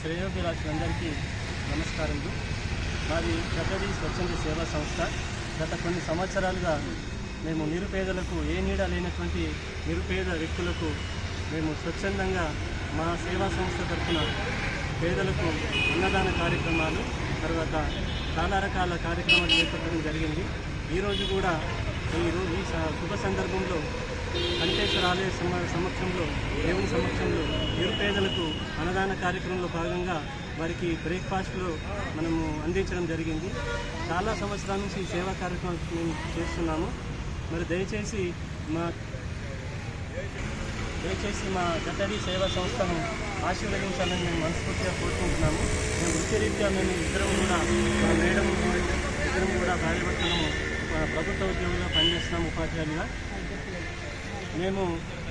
శ్రేయోభిలాషులందరికీ నమస్కారములు. మాది పెద్దది స్వచ్ఛంద సేవా సంస్థ. గత కొన్ని సంవత్సరాలుగా మేము నిరుపేదలకు ఏ నీడ లేనటువంటి నిరుపేద వ్యక్తులకు మేము స్వచ్ఛందంగా మా సేవా సంస్థ తరఫున పేదలకు అన్నదాన కార్యక్రమాలు తర్వాత చాలా రకాల కార్యక్రమాలు చేపట్టడం జరిగింది. ఈరోజు కూడా ఈ ఈ శుభ సందర్భంలో కంటేశ్వర ఆలయ సమక్షంలో దేవుని సమక్షంలో నిరుపేదలకు అన్నదాన కార్యక్రమంలో భాగంగా వారికి బ్రేక్ఫాస్ట్లో మనము అందించడం జరిగింది. చాలా సంవత్సరాల నుంచి ఈ సేవా కార్యక్రమాలు మేము చేస్తున్నాము. మరి దయచేసి మా దయచేసి మా గతడి సేవా సంస్థను ఆశీర్వదించాలని మేము మనస్ఫూర్తిగా కోరుకుంటున్నాము. మేము వృత్తిరీత్యా మేము ఇద్దరం కూడా మా మేడం ఇద్దరం కూడా భార్యభర్తలను ప్రభుత్వ ఉద్యోగులుగా పనిచేస్తున్నాము ఉపాధ్యాయులుగా. మేము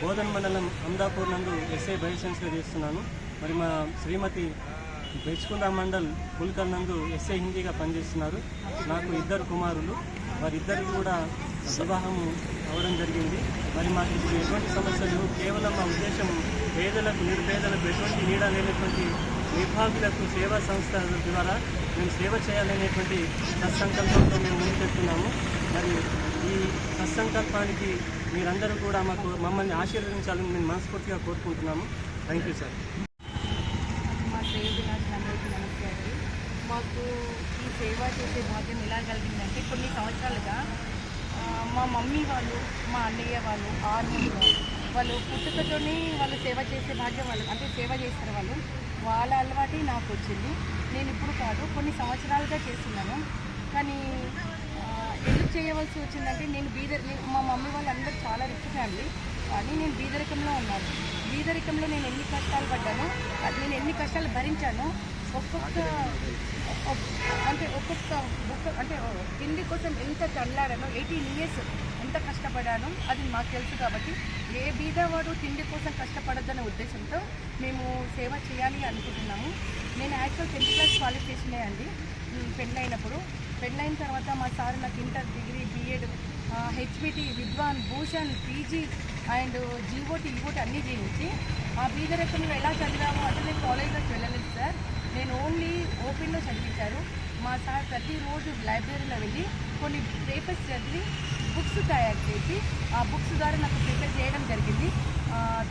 బోధన్ మండలం అమదాపూర్ నందు ఎస్ఐ బయోసైన్స్గా చేస్తున్నాను. మరి మా శ్రీమతి బెచ్కుంద మండల్ పుల్కల్ నందు ఎస్ఐ హిందీగా పనిచేస్తున్నారు. నాకు ఇద్దరు కుమారులు. వారిద్దరు కూడా వివాహము అవ్వడం జరిగింది. మరి మాకు ఇప్పుడు ఎటువంటి సమస్యలు కేవలం మా ఉద్దేశం పేదలకు నిరుపేదలకు ఎటువంటి నీడ లేనటువంటి విభాగులకు సేవా సంస్థ ద్వారా మేము సేవ చేయాలనేటువంటి సత్సంకల్పంతో మేము ముందుకెళ్తున్నాము. మరి సత్సంకల్పానికి మీరందరూ కూడా మాకు మమ్మల్ని ఆశీర్వదించాలని మేము మనస్ఫూర్తిగా కోరుకుంటున్నాము. థ్యాంక్ యూ సార్ మా శ్రేయోభిలాషులందరికీ నమస్తే అండి మాకు ఈ సేవ చేసే భాగ్యం ఎలా కలిగిందంటే కొన్ని సంవత్సరాలుగా మా మమ్మీ వాళ్ళు మా అన్నయ్య వాళ్ళు ఆర్మీలో వాళ్ళు పుట్టుకతోనే వాళ్ళు సేవ చేసే భాగ్యం వాళ్ళు అంటే సేవ చేస్తారు వాళ్ళు. వాళ్ళ అలవాటే నాకు వచ్చింది. నేను ఇప్పుడు కాదు కొన్ని సంవత్సరాలుగా చేస్తున్నాను. కానీ ఎందుకు చేయవలసి వచ్చిందంటే నేను బీదర్ మా మమ్మీ వాళ్ళందరూ చాలా రిచ్ ఫ్యామిలీ కానీ నేను బీదరికంలో ఉన్నాను. బీదరికంలో నేను ఎన్ని కష్టాలు పడ్డాను అది నేను ఎన్ని కష్టాలు భరించాను ఒక్కొక్క అంటే ఒక్కొక్క బుక్ అంటే తిండి కోసం ఎంత తల్లాడానో ఎయిటీన్ ఇయర్స్ ఎంత కష్టపడాను అది మాకు తెలుసు కాబట్టి ఏ బీదవాడు తిండి కోసం కష్టపడద్దనే ఉద్దేశంతో మేము సేవ చేయాలి అనుకుంటున్నాము. నేను యాక్చువల్ టెన్త్ క్లాస్ క్వాలిఫికేషనే అండి. పెళ్ళైనప్పుడు పెళ్ళైన తర్వాత మా సార్ నాకు inter degree B Ed HPT Vidwan Bhushan PG and GOT EOT అన్నీ చేయించి ఆ బీదరకంలో ఎలా చదివామో అంటే నేను కాలేజ్లోకి వెళ్ళలేదు సార్. నేను ఓన్లీ ఓపెన్లో చదివించారు. మా సార్ ప్రతిరోజు లైబ్రరీలో వెళ్ళి కొన్ని పేపర్స్ చదివి బుక్స్ తయారు చేసి ఆ బుక్స్ ద్వారా నాకు ప్రిపేర్ చేయడం జరిగింది.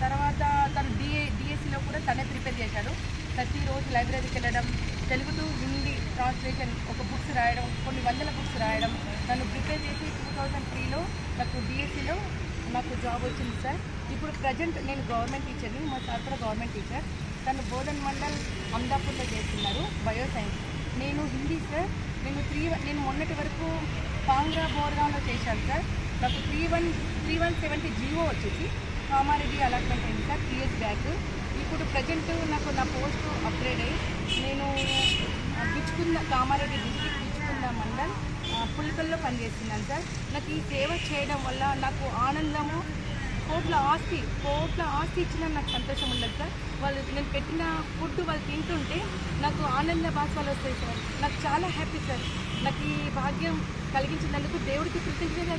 తర్వాత తను డిఏ డిఎస్సిలో కూడా తనే ప్రిపేర్ చేశాడు. ప్రతిరోజు లైబ్రరీకి వెళ్ళడం తెలుగు టు హిందీ ట్రాన్స్లేషన్ ఒక బుక్స్ రాయడం కొన్ని వందల బుక్స్ రాయడం నన్ను ప్రిపేర్ చేసి టూ థౌజండ్ త్రీలో నాకు డిఎస్సిలో నాకు జాబ్ వచ్చింది సార్. ఇప్పుడు ప్రజెంట్ నేను గవర్నమెంట్ టీచర్ని మా సార్ కూడా గవర్నమెంట్ టీచర్. తను బోధన్ మండల్ అమదాపూర్లో చేస్తున్నారు బయో సైన్స్ నేను హిందీ సార్. నేను త్రీ నేను మొన్నటి వరకు పాంగ్రా బోర్గాంలో చేశాను సార్. నాకు three one three one seventy GO వచ్చేసి కామారెడ్డి అలాట్మెంట్ అయింది సార్ త్రీ ఇయర్స్ బ్యాక్. ఇప్పుడు ప్రజెంట్ నాకు నా పోస్ట్ అప్గ్రేడ్ అయ్యి నేను ఆ, బిచ్చుకుంద కామారెడ్డి డిస్ట్రిక్ట్ బిచ్చుకుంద మండల్ పుల్కల్లో పనిచేస్తున్నాను సార్. నాకు ఈ సేవ చేయడం వల్ల నాకు ఆనందము కోట్ల ఆస్తి కోట్ల ఆస్తి ఇచ్చిన నాకు సంతోషం ఉండదు సార్. వాళ్ళు నేను పెట్టిన ఫుడ్ వాళ్ళు తింటుంటే నాకు ఆనంద భాషలు వస్తాయి సార్. నాకు చాలా హ్యాపీ సార్. నాకు ఈ భాగ్యం కలిగించినందుకు దేవుడికి కృతజ్ఞత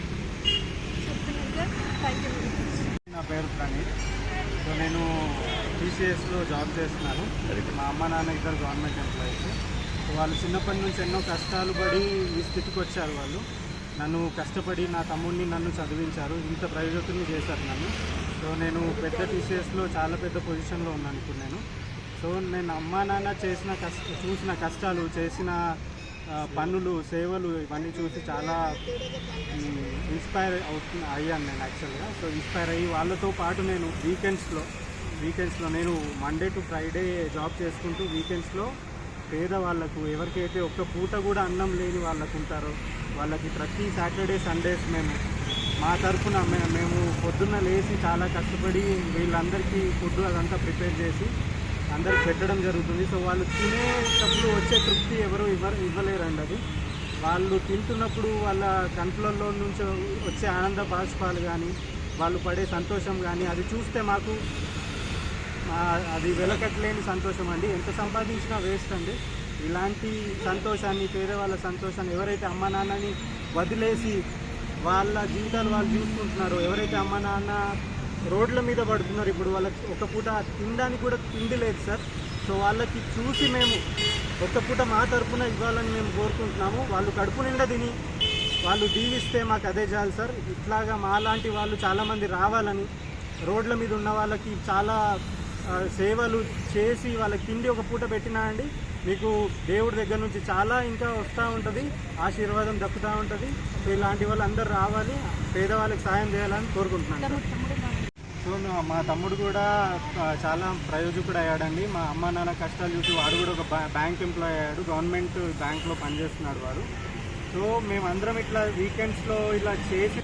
చెప్తున్నాను సార్. థ్యాంక్ యూ మచ్ నా పేరు ప్రణీత్. సో నేను టీసీఎస్లో జాబ్ చేస్తున్నాను. మా అమ్మ నాన్న ఇద్దరు గవర్నమెంట్ ఎంప్లాయీస్ సో వాళ్ళు చిన్నప్పటి నుంచి ఎన్నో కష్టాలు పడి ఈ స్థితికి వచ్చారు వాళ్ళు. నన్ను కష్టపడి నా తమ్ముడిని నన్ను చదివించారు. ఇంత ప్రయోజకుల్ని చేశారు నన్ను. సో నేను పెద్ద టీసీఎస్లో చాలా పెద్ద పొజిషన్లో ఉన్నాను ఇప్పుడు నేను. సో నేను అమ్మా నాన్న చేసిన కష్ట చూసిన కష్టాలు చేసిన పనులు సేవలు ఇవన్నీ చూసి చాలా ఇన్స్పైర్ అవుతున్నా అయ్యాను నేను యాక్చువల్గా సో ఇన్స్పైర్ అయ్యి వాళ్ళతో పాటు నేను వీకెండ్స్లో వీకెండ్స్లో నేను మండే టు ఫ్రైడే జాబ్ చేసుకుంటూ వీకెండ్స్లో పేదవాళ్ళకు ఎవరికైతే ఒక్క పూట కూడా అన్నం లేని వాళ్ళకు ఉంటారో వాళ్ళకి ప్రతి సాటర్డే సండేస్ మేము మా తరఫున మేము పొద్దున్న లేచి చాలా కష్టపడి వీళ్ళందరికీ ఫుడ్ అదంతా ప్రిపేర్ చేసి అందరికి పెట్టడం జరుగుతుంది. సో వాళ్ళు తినేటప్పుడు వచ్చే తృప్తి ఎవరు ఇవ్వరు ఇవ్వలేరండి అది. వాళ్ళు తింటున్నప్పుడు వాళ్ళ కంట్లలో నుంచి వచ్చే ఆనంద బాష్పాలు కానీ వాళ్ళు పడే సంతోషం కానీ అది చూస్తే మాకు అది వెలకట్లేని సంతోషం అండి. ఎంత సంపాదించినా వేస్ట్ అండి. ఇలాంటి సంతోషాన్ని పేదవాళ్ళ సంతోషాన్ని ఎవరైతే అమ్మ నాన్నని వదిలేసి వాళ్ళ జీవితాలు వాళ్ళు చూసుకుంటున్నారో ఎవరైతే అమ్మ నాన్న రోడ్ల మీద పడుతున్నారు ఇప్పుడు వాళ్ళకి ఒక పూట తినడానికి కూడా తిండి లేదు సార్. సో వాళ్ళకి చూసి మేము ఒక పూట మా తరపున ఇవ్వాలని మేము కోరుకుంటున్నాము. వాళ్ళు కడుపు నిండా తిని వాళ్ళు దీవిస్తే మాకు అదే చాలు సార్. ఇట్లాగా మాలాంటి వాళ్ళు చాలామంది రావాలని రోడ్ల మీద ఉన్న వాళ్ళకి చాలా సేవలు చేసి వాళ్ళకి తిండి ఒక పూట పెట్టినా అండి. మీకు దేవుడి దగ్గర నుంచి చాలా ఇంకా వస్తూ ఉంటుంది ఆశీర్వాదం దక్కుతూ ఉంటుంది. సో ఇలాంటి వాళ్ళు అందరు రావాలి పేదవాళ్ళకి సాయం చేయాలని కోరుకుంటున్నాను సో మా తమ్ముడు కూడా చాలా ప్రయోజకుడు అయ్యాడండి. మా అమ్మ నాన్న కష్టాలు చూసి వాడు కూడా ఒక బ్యాంక్ ఎంప్లాయ్ అయ్యాడు. గవర్నమెంట్ బ్యాంక్లో పనిచేస్తున్నాడు వాడు. సో మేమందరం ఇట్లా వీకెండ్స్లో ఇలా చేసి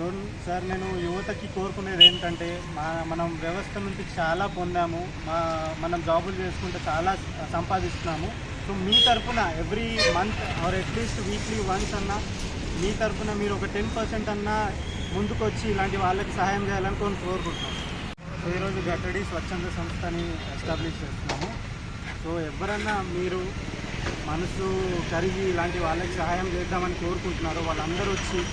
చూడండి సార్ నేను యువతకి కోరుకునేది ఏంటంటే మా మనం వ్యవస్థ నుంచి చాలా పొందాము మా మనం జాబులు చేసుకుంటే చాలా సంపాదిస్తున్నాము. సో మీ తరపున every month or at least weekly once అన్నా మీ తరఫున మీరు ఒక టెన్ పర్సెంట్ అన్నా ముందుకు వచ్చి ఇలాంటి వాళ్ళకి సహాయం చేయాలని కొన్ని కోరుకుంటున్నాం. సో ఈరోజు గట్టడి స్వచ్ఛంద సంస్థని ఎస్టాబ్లిష్ చేస్తున్నాము. సో ఎవరన్నా మీరు మనసు కరిగి ఇలాంటి వాళ్ళకి సహాయం చేద్దామని కోరుకుంటున్నారో. వాళ్ళందరూ వచ్చి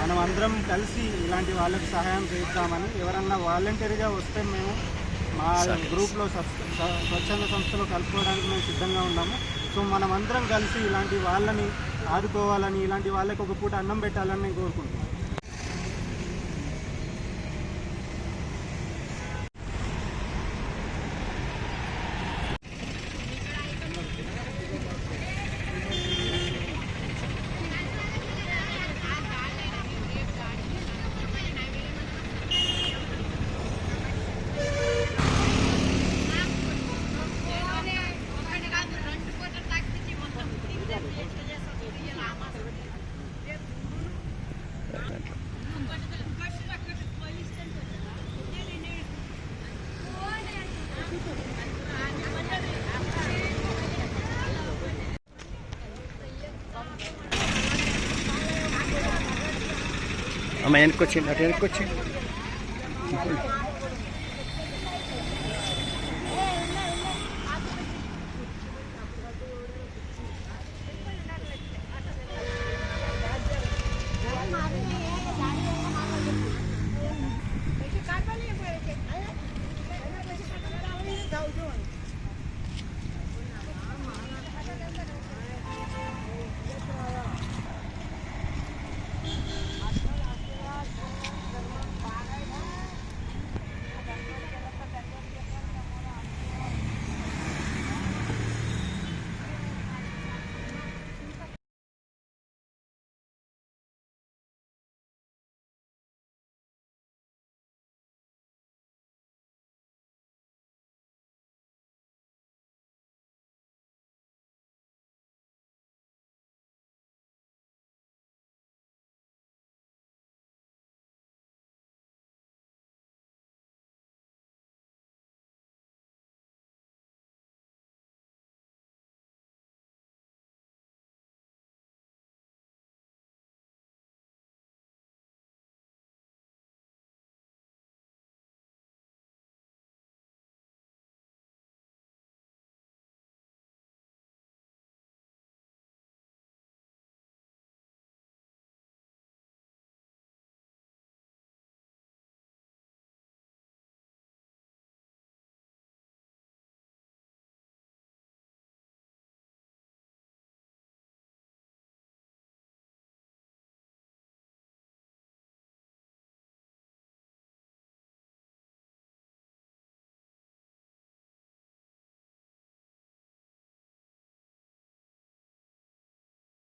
మనం అందరం కలిసి ఇలాంటి వాళ్ళకి సహాయం చేద్దామని ఎవరన్నా వాలంటరీగా వస్తే మేము మా గ్రూప్లో స్వచ్ఛ- స్వ- స్వచ్ఛంద సంస్థలో కలుపుకోవడానికి మేము సిద్ధంగా ఉన్నాము. సో మనం అందరం కలిసి ఇలాంటి వాళ్ళని ఆదుకోవాలని ఇలాంటి వాళ్ళకి ఒక పూట అన్నం పెట్టాలని నేను కోరుకుంటున్నాను. వెనక్కి వచ్చింది అటు వెనక్కి వచ్చింది